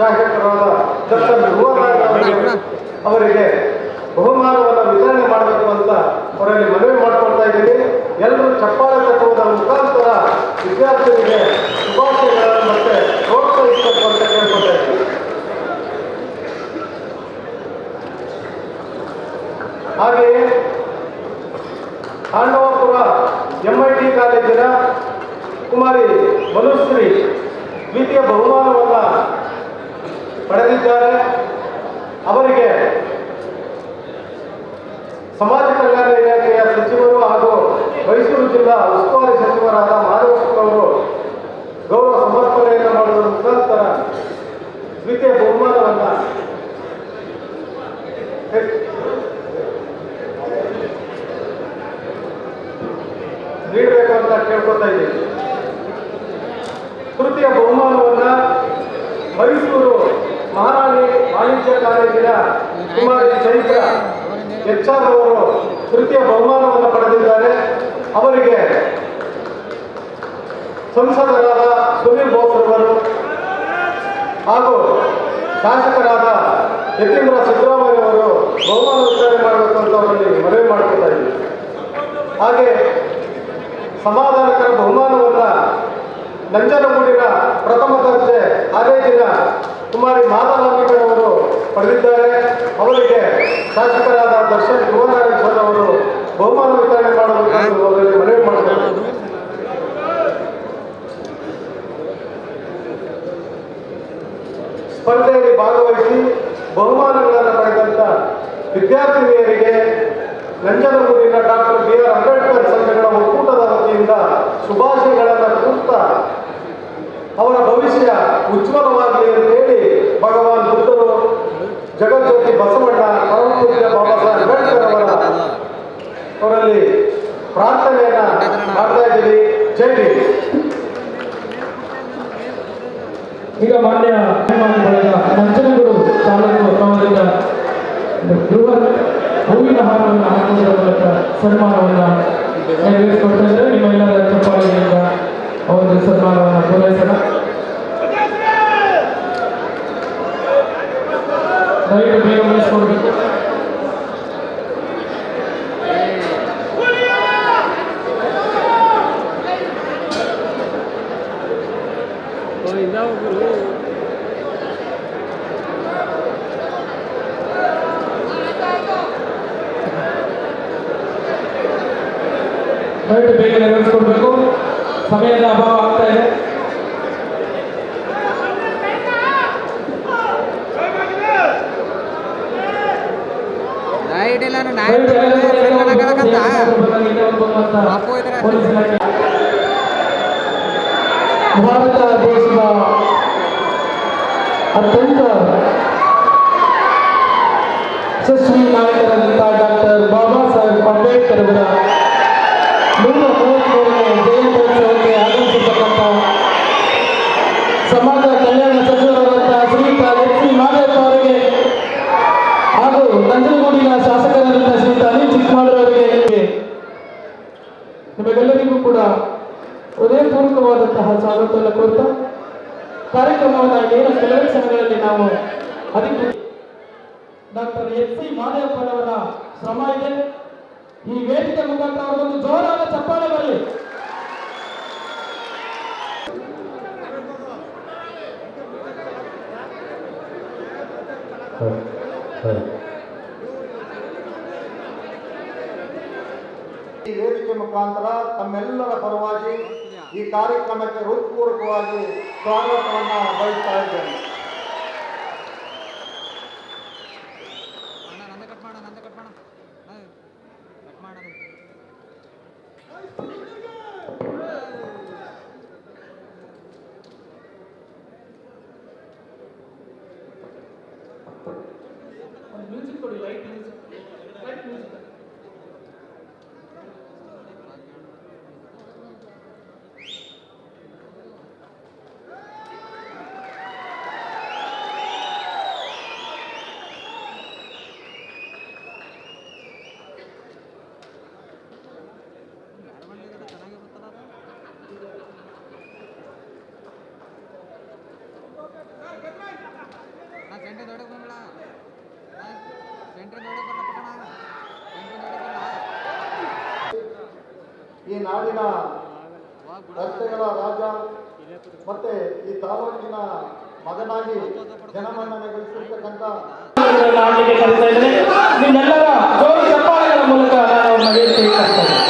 ಶಾಸಕರಾದ ದರ್ಶನ್ ಅವರಿಗೆ ಬಹುಮಾನವನ್ನು ವಿತರಣೆ ಮಾಡಬೇಕು ಅಂತ ಅವರಲ್ಲಿ ಮನವಿ ಮಾಡಿಕೊಳ್ತಾ ಇದ್ದೀವಿ ಎಲ್ಲರೂ ಚಪ್ಪಾಳೆ ತಟ್ಟುವುದರ ಮುಖಾಂತರ ವಿದ್ಯಾರ್ಥಿಗಳಿಗೆ ಶುಭಾಶಯಗಳನ್ನು ಮತ್ತೆ ಪ್ರೋತ್ಸಾಹಿಸಬೇಕು ಅಂತ ಕೇಳ್ಕೊಳ್ತಾ ಇದ್ದೀವಿ ಹಾಗೆಯೇ ಐ ಟಿ ಕಾಲೇಜಿನ ಕುಮಾರಿ ಮನುಶ್ರೀ ದ್ವಿತೀಯ ಬಹುಮಾನವನ್ನು ಪಡೆದಿದ್ದಾರೆ. ಅವರಿಗೆ ಸಮಾಜ ಕಲ್ಯಾಣ ಇಲಾಖೆಯ ಸಚಿವರು ಹಾಗೂ ಮೈಸೂರು ಜಿಲ್ಲಾ ಉಸ್ತುವಾರಿ ಸಚಿವರಾದ ಮಾಧವಸ್ವರು ಗೌರವ ಸಮರ್ಪಣೆಯನ್ನು ಮಾಡುವ ಮುಖಾಂತರ ದ್ವಿತೀಯ ಬಹುಮಾನವನ್ನು ನೀಡಬೇಕು ಅಂತ ಕೇಳ್ಕೊತಾ ಇದ್ದೀವಿ ತೃತೀಯ ಬಹುಮಾನವನ್ನು ಮೈಸೂರು ಮಹಾರಾಣಿ ವಾಣಿಜ್ಯ ಕಾಲೇಜಿನ ಕುಮಾರಿ ಚೈತ್ರ ಹೆಚ್ಚಾರ್ ಅವರು ತೃತೀಯ ಬಹುಮಾನವನ್ನು ಪಡೆದಿದ್ದಾರೆ. ಅವರಿಗೆ ಸಂಸದರಾದ ಸುನೀಲ್ ಬೋಸ್ ಅವರು ಹಾಗೂ ಶಾಸಕರಾದ ಯತೀಂದ್ರ ಸಿದ್ದರಾಮಯ್ಯ ಅವರು ಬಹುಮಾನ ವಿತರಣೆ ಮಾಡಬೇಕು ಅಂತ ಅವರಲ್ಲಿ ಮನವಿ ಮಾಡ್ಕೊತಾ ಇದ್ದೀವಿ ಹಾಗೆ ಸಮಾಧಾನಕರ ಬಹುಮಾನವನ್ನು ನಂಜನಗೂಡಿನ ಪ್ರಥಮ ದರ್ಜೆ ಕಾಲೇಜಿನ ಕುಮಾರಿ ಮಾಧವಾಂಬಿಕರವರು ಪಡೆದಿದ್ದಾರೆ. ಅವರಿಗೆ ಶಾಸಕರಾದ ದರ್ಶನ್ ಧ್ರುವನಾರಾಯಣ ಅವರು ಬಹುಮಾನ ವಿತರಣೆ ಮಾಡಬೇಕು ಮನವಿ ಮಾಡಿದ್ದಾರೆ. ಸ್ಪರ್ಧೆಯಲ್ಲಿ ಭಾಗವಹಿಸಿ ಬಹುಮಾನಗಳನ್ನು ಪಡೆದಂತ ವಿದ್ಯಾರ್ಥಿನಿಯರಿಗೆ ನಂಜನಗೂರಿನ ಡಾಕ್ಟರ್ ಬಿ ಆರ್ ಅಂಬೇಡ್ಕರ್ ಸಂಘಗಳ ಒಕ್ಕೂಟದ ವತಿಯಿಂದ ಶುಭಾಶಯಗಳನ್ನು ಕೂಡ ಅವರ ಭವಿಷ್ಯ ಉಜ್ವಲವಾಗಲಿ ಎಂದು ಜಗಜ್ಯೋತಿ ಬಸವಣ್ಣ ಪರಮಪೂಜ್ಯ ಬಾಬಾ ಸಾಹೇಬ್ ಅಂಬೇಡ್ಕರ್ ಅವರ ಅವರಲ್ಲಿ ಪ್ರಾರ್ಥನೆಯನ್ನ ಮಾಡ್ತಾ ಇದ್ದೀವಿ. ಜೈ ಈಗ ಮಾನ್ಯ ನಂಜನಗೂಡು ತಾಲೂಕು ಕ್ರಮದಿಂದ ಬೃಹತ್ ಹೂವಿನ ಹಾರವನ್ನು ಹಾಕುವುದರ ಮೂಲಕ ಸನ್ಮಾನವನ್ನು ನೆರವೇರಿಸಿಕೊಡ್ತಾ ಇದ್ದಾರೆ. ನಿಮ್ಮೆಲ್ಲರ ಚಪ್ಪಾಳೆಯಿಂದ ಅವರಿಗೆ ಸನ್ಮಾನವನ್ನು ಪೂರೈಸೋಣ. ದಯವಿಟ್ಟು ಬೇಗ ಮುಗಿಸ್ಕೊಡ್ಬೇಕು ದಯವಿಟ್ಟು ಬೇಗ ನೆರವೇರಿಸ್ಕೊಡ್ಬೇಕು ಸಮಯದ ಅಭಾವ ಆಗ್ತಾ ಇದೆ ಲೈಟ್ ಇಲ್ಲ ದಯವಿಟ್ಟು ಎಲ್ಲರೂ ಕೂಡ ಎಲ್ಲರೂ ನಾಯಿ ಇನ್ನೂ ಒಂದು ಅಂತ ಅಪ್ಪು ಇದ್ರೆ ಪೊಲೀಸ್ ಇಲಾಖೆ. ಭಾರತ ದೇಶದ ಅತ್ಯಂತ ಯಶಸ್ವಿ ನಾಯಕರಾದಂಥ ಡಾಕ್ಟರ್ ಬಾಬಾ ಸಾಹೇಬ್ ಅಂಬೇಡ್ಕರ್ ಅವರ ಹೃದಯಪೂರ್ವಕವಾದಂತಹ ಸ್ವಾಗತವನ್ನು ಕೋರ್ತಾ ಕಾರ್ಯಕ್ರಮವನ್ನು ಏನು ಕೆಲವೇ ಸಮಯಗಳಲ್ಲಿ ನಾವು ಅಧಿಕೃತ ಡಾಕ್ಟರ್ ಎಸ್ ಸಿ ಮಾದೇವಪ್ಪನವರ ಶ್ರಮ ಇದೆ. ಈ ವೇದಿಕೆ ಮುಖಾಂತರ ಅವರೊಂದು ಜೋರಾದ ಚಪ್ಪಾಳೆ ಬರಲಿ. ಈ ವೇದಿಕೆ ಮುಖಾಂತರ ತಮ್ಮೆಲ್ಲರ ಪರವಾಗಿ ಈ ಕಾರ್ಯಕ್ರಮಕ್ಕೆ ಹೃತ್ಪೂರ್ವಕವಾಗಿ ಸ್ವಾಗತವನ್ನು ಬಯಸ್ತಾ ಇದ್ದೇನೆ ನಾಡಿನ ರಸ್ತೆಗಳ ರಾಜ ಮತ್ತೆ ಈ ತಾಲೂಕಿನ ಮಗನಾಗಿ ಜನಮನ್ನಣೆ ಗಳಿಸಿರ್ತಕ್ಕಂಥ ನಿಮ್ಮೆಲ್ಲರ ಜೋರು ಚಪ್ಪಾಳೆಗಳ ಮೂಲಕ ನಾನು ಅವ್ರನ್ನ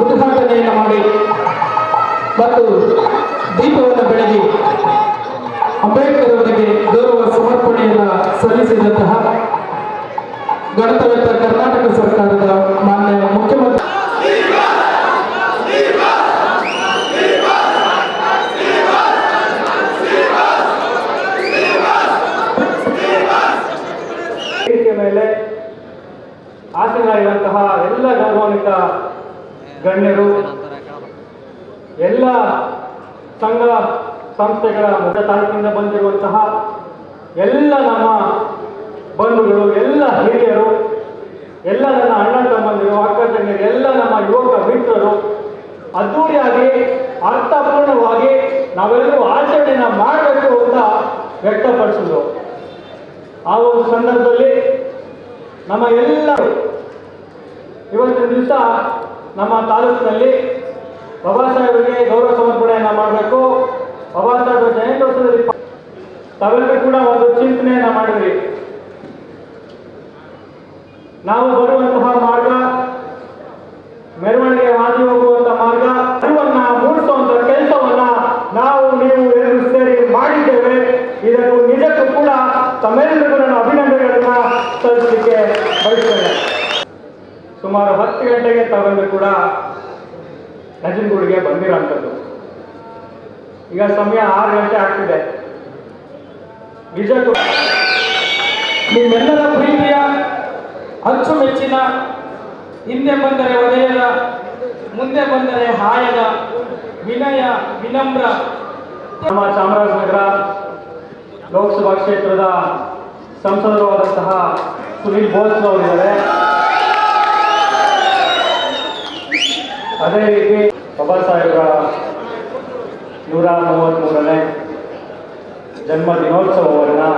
ಉದ್ಘಾಟನೆಯನ್ನು ಮಾಡಿ ಮತ್ತು ದೀಪವನ್ನು ಬೆಳಗಿ ಅಂಬೇಡ್ಕರ್ ಅವರಿಗೆ ಗೌರವ ಸಮರ್ಪಣೆಯನ್ನು ಸಲ್ಲಿಸಿದಂತಹ ಗಣತಂತ್ರ ಕರ್ನಾಟಕ ಸರ್ಕಾರದ ಮಾನ್ಯ ಮುಖ್ಯಮಂತ್ರಿ ವೇದಿಕೆ ಮೇಲೆ ಆಸೀನರಾಗಿರುವಂತಹ ಎಲ್ಲ ಗೌರವಾನ್ವಿತ ಗಣ್ಯರು, ಎಲ್ಲ ಸಂಘ ಸಂಸ್ಥೆಗಳ ಮುಖ್ಯ ತಾಲೂಕಿನಿಂದ ಬಂದಿರುವಂತಹ ಎಲ್ಲ ನಮ್ಮ ಬಂಧುಗಳು, ಎಲ್ಲ ಹಿರಿಯರು, ಎಲ್ಲ ನನ್ನ ಅಣ್ಣ ತಮ್ಮಂದಿರು, ಅಕ್ಕ ತಂಗಿಯರು, ಎಲ್ಲ ನಮ್ಮ ಯುವಕ ಮಿತ್ರರು, ಅದ್ದೂರಿಯಾಗಿ, ಅರ್ಥಪೂರ್ಣವಾಗಿ ನಾವೆಲ್ಲರೂ ಆಚರಣೆಯನ್ನು ಮಾಡಬೇಕು ಅಂತ ವ್ಯಕ್ತಪಡಿಸಿದ್ರು. ಆ ಒಂದು ಸಂದರ್ಭದಲ್ಲಿ ನಮ್ಮ ಎಲ್ಲ ಇವತ್ತಿನ ದಿವಸ ನಮ್ಮ ತಾಲೂಕಿನಲ್ಲಿ ಬಾಬಾ ಸಾಹೇಬರಿಗೆ ಗೌರವ ಸಮರ್ಪಣೆಯನ್ನ ಮಾಡಬೇಕು. ಬಾಬಾ ಸಾಹೇಬರ ಜಯಂತ್ಯೋತ್ಸವದಲ್ಲಿ ತಾವೆಲ್ಲರೂ ಕೂಡ ಒಂದು ಚಿಂತನೆಯನ್ನ ಮಾಡಿದ್ರಿ. ನಾವು ಬರುವಂತಹ ಮಾರ್ಗ, ಮೆರವಣಿಗೆ ಹಾದಿ ಹೋಗುವಂತಹ ಮಾರ್ಗ, ಅರಿವನ್ನ ಮೂಡಿಸುವಂತ ಕೆಲಸವನ್ನ ನಾವು ನೀವು ಎಲ್ಲರೂ ಸೇರಿ ಮಾಡಿದ್ದೇವೆ. ಇದನ್ನು ನಿಜಕ್ಕೂ ಕೂಡ ತಮ್ಮೆಲ್ಲರಿಗೂ ನಾನು ಅಭಿನಂದನೆಗಳನ್ನ ಸಲ್ಲಿಸಲಿಕ್ಕೆ ಬಯಸ್ತೇನೆ. ಸುಮಾರು ಹತ್ತು ಗಂಟೆಗೆ ತಾವೆಲ್ಲರೂ ಕೂಡ ನಂಜನಗೂಡಿಗೆ ಬಂದಿರೋಂಥದ್ದು. ಈಗ ಸಮಯ ಆರು ಗಂಟೆ ಆಗ್ತಿದೆ. ನಿಜಕ್ಕೂ ನಿಮ್ಮೆಲ್ಲರ ಪ್ರೀತಿಯ ಅಚ್ಚುಮೆಚ್ಚಿನ ಹಿಂದೆ ಬಂದರೆ ಒಡೆಯದ ಮುಂದೆ ಬಂದರೆ ಹಾಯದ ವಿನಯ ವಿನಮ್ರ. ನಮ್ಮ ಚಾಮರಾಜನಗರ ಲೋಕಸಭಾ ಕ್ಷೇತ್ರದ ಸಂಸದರು ಆದಂತಹ ಸುನೀಲ್ ಬೋಸ್ ಅವರಿದ್ದಾರೆ. ಅದೇ ರೀತಿ ಬಾಬಾ ಸಾಹೇಬರ ನೂರ ಮೂವತ್ತ್ಮೂರನೇ ಜನ್ಮ ದಿನೋತ್ಸವವನ್ನು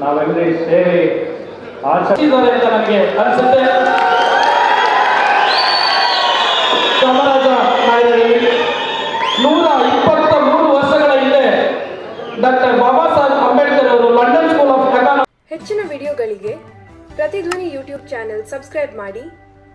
ನಾವೆಲ್ಲರೂ ಸೇರಿ ಆಚರಿಸಿದ್ದಾರೆ ಅಂತ ನನಗೆ ಅನಿಸುತ್ತೆ. ಚಾಮರಾಜ ನೂರ ಇಪ್ಪತ್ತ ಮೂರು ವರ್ಷಗಳ ಹಿಂದೆ ಡಾಕ್ಟರ್ ಬಾಬಾ ಸಾಹೇಬ್ ಅಂಬೇಡ್ಕರ್ ಅವರು ಲಂಡನ್ ಸ್ಕೂಲ್ ಆಫ್ ಹೆಚ್ಚಿನ ವಿಡಿಯೋಗಳಿಗೆ ಪ್ರತಿಧ್ವನಿ ಯೂಟ್ಯೂಬ್ ಚಾನೆಲ್ ಸಬ್ಸ್ಕ್ರೈಬ್ ಮಾಡಿ